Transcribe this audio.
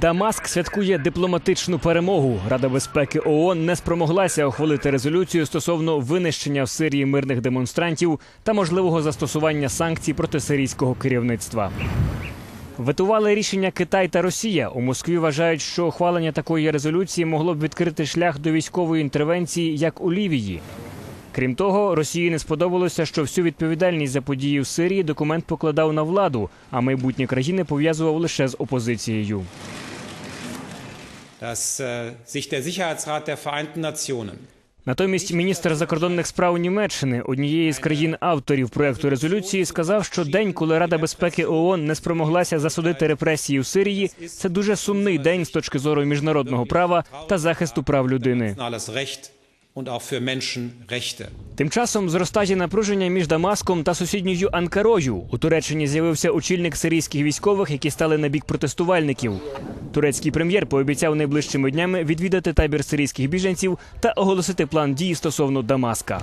Дамаск святкує дипломатичну перемогу. Рада безпеки ООН не спромоглася ухвалити резолюцію стосовно винищення в Сирії мирних демонстрантів та можливого застосування санкцій проти сирійського керівництва. Ветували рішення Китай та Росія. У Москві вважають, що ухвалення такої резолюції могло б відкрити шлях до військової інтервенції, як у Лівії. Крім того, Росії не сподобалося, що всю відповідальність за події в Сирії документ покладав на владу, а майбутнє країни пов'язував лише з опозицією. Nationen Натомість міністр закордонних справ Німеччини, однієї з країн-авторів проекту резолюції, сказав, що день, коли Рада безпеки ООН не спромоглася засудити репресії в Сирії, це дуже сумний день з точки зору міжнародного права та захисту прав людини. Тим часом зростає напруження між Дамаском та сусідньою Анкарою. У Туреччині з'явився очільник сирійських військових, які стали на бік протестувальників. Турецький прем'єр пообіцяв найближчими днями відвідати табір сирійських біженців та оголосити план дій стосовно Дамаска.